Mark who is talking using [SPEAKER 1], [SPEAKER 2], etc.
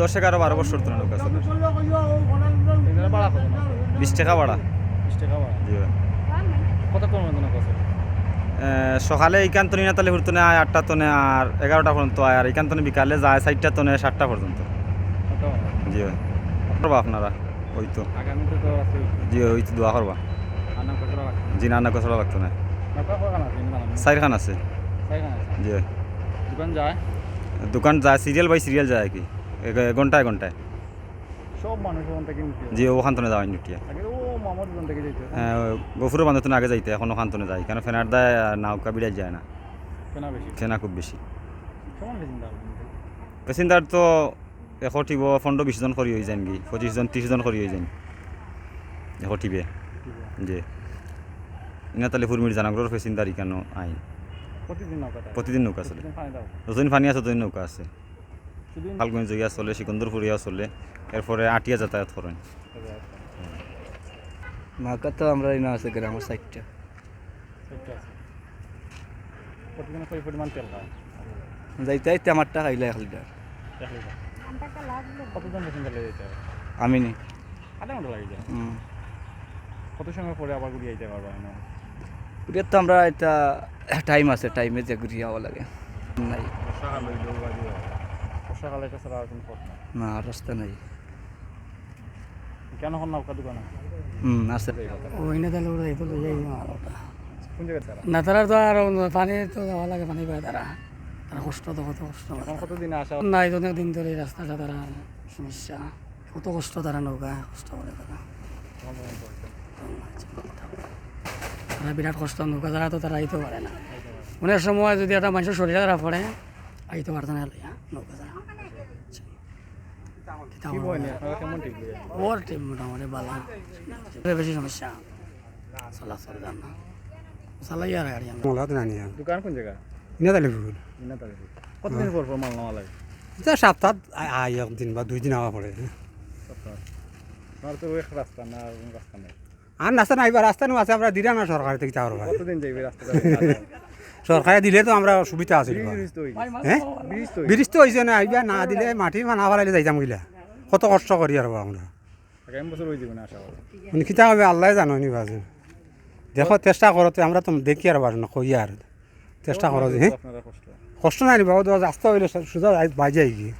[SPEAKER 1] দশ এগারো বারো বছর তো চলে
[SPEAKER 2] ভাড়া।
[SPEAKER 1] বিশ টাকা ভাড়া। জি সকালে এইখান তো নিনাতালে হুরতনে আয় আটটা তনে আর এগারোটা পর্যন্ত আয় আর এইখান তনে বিকালে যায় চারটা তনে সাতটা পর্যন্ত। জি ভাই। করবা আপনারা? ওই তো।
[SPEAKER 2] আছে।
[SPEAKER 1] জি ওই তো দোয়া করবা। জি না না কচড়া লাগতো না।
[SPEAKER 2] কখন আছে?
[SPEAKER 1] আছে।
[SPEAKER 2] না
[SPEAKER 1] জি
[SPEAKER 2] দোকান যায়?
[SPEAKER 1] দোকান যায় সিরিয়াল বাই সিরিয়াল যায় কি। ঘন্টায় ঘন্টায়।
[SPEAKER 2] সব মানুষ ওখান থেকে
[SPEAKER 1] জি ওখান তনে যাওয়াই নুটিয়া
[SPEAKER 2] থেকে যেতে
[SPEAKER 1] গফুরের বান্ধব আগে যাইতে এখন ওখান তনে যায়। কেন ফেনার দায় নাউকা বিড়াই যায় না। ফেনা খুব বেশি। প্যাসেঞ্জার তো এশ উঠিব পনেরো বিশজন কৰি হৈ যায় নেকি পঁচিছজন ত্ৰিছজন কৰি হৈ যায় এশ উঠিবে যে ইনা তালে ফুরমির জানাগরের প্যাসেঞ্জার ইকানো আই
[SPEAKER 2] প্রতিদিন নৌকা থাকে
[SPEAKER 1] প্রতিদিন নৌকা চলে। যতদিন পানি আছে ততদিন নৌকা আছে। ফাল্গুনি জগিয়া চলে সিকন্দরপুরিয়া চলে। এরপরে আটিয়া যাতায়াত করেন।
[SPEAKER 3] নৌকা তো আমরা এই আছে গ্রামের সাইডটা।
[SPEAKER 2] প্রতিদিন কই পরিমাণ তেল খায়
[SPEAKER 3] যাইতে যাইতে খাইলে এক লিটার
[SPEAKER 2] এক লিটার কতজন প্যাসেঞ্জার লেগে যেতে হবে?
[SPEAKER 3] আমি নি।
[SPEAKER 2] আধা ঘণ্টা লাগে যায়?
[SPEAKER 3] হুম।
[SPEAKER 2] কত সময় পরে আবার ঘুরিয়ে যেতে পারব না
[SPEAKER 3] ওটার তো আমরা এটা টাইম আছে টাইমে যে ঘুরিয়ে যাওয়া লাগে। নাই।
[SPEAKER 2] বা এটা ছাড়া আর কোনো পথ নাই?
[SPEAKER 3] না রাস্তা নাই।
[SPEAKER 2] কেন এখন নৌকা দোকান
[SPEAKER 3] হুম আছে।
[SPEAKER 4] ওইনে তাহলে ওরা এই লইয়াই
[SPEAKER 2] কোন তারা?
[SPEAKER 4] না তারা তো আর পানি তো যাওয়া লাগে পানি পায় তারা। তারা কষ্ট তো কত কষ্ট
[SPEAKER 2] কতদিনে আসা
[SPEAKER 4] নাই তো অনেক দিন ধরে এই রাস্তাটা তারা সমস্যা। কত কষ্ট তারা নৌকা কষ্ট করে তারা। তারা বিরাট কষ্ট নৌকা তারা তো তারা আইতে পারে না। অনেক সময় যদি একটা মানুষের শরীরে তারা পড়ে
[SPEAKER 2] ঠিক লাগে
[SPEAKER 4] ওর টিম মোটামুটি বালা বেশি সমস্যা চলাচল জান না চালাই আর গাড়ি আমরা
[SPEAKER 5] মোলা তো নানি
[SPEAKER 2] দোকান কোন জায়গা
[SPEAKER 5] ইনা তাহলে ভুল
[SPEAKER 2] ইনা তালে কতদিন পর পর মাল নেওয়া লাগে
[SPEAKER 5] যা সপ্তাহ আই একদিন বা দুই দিন আওয়া পড়ে
[SPEAKER 2] সপ্তাহ আমার তো এক রাস্তা না আর রাস্তা নেই
[SPEAKER 5] আর রাস্তা নাই রাস্তা নো আছে আমরা দিলাম না সরকার থেকে
[SPEAKER 2] কতদিন যাইবে
[SPEAKER 5] সরকারে দিলে তো আমরা সুবিধা আছে
[SPEAKER 2] তো
[SPEAKER 5] হ্যাঁ
[SPEAKER 2] ব্রিজ তো
[SPEAKER 5] হয়েছে না আইবা না দিলে মাটি মানা ফেলাইলে যাইতাম গিলা। কত কষ্ট করি আর আমরা।
[SPEAKER 2] আগামী বছর যাবে না আশা করি
[SPEAKER 5] মানে কিতা হবে আল্লাহ জানো নি বাজে। দেখো চেষ্টা করতে আমরা তো দেখি আর বাজু না কই আর চেষ্টা করো যে হ্যাঁ
[SPEAKER 2] কষ্ট।
[SPEAKER 5] কষ্ট নাই নি বাবু আস্তে হইলে সোজা বাজে গিয়ে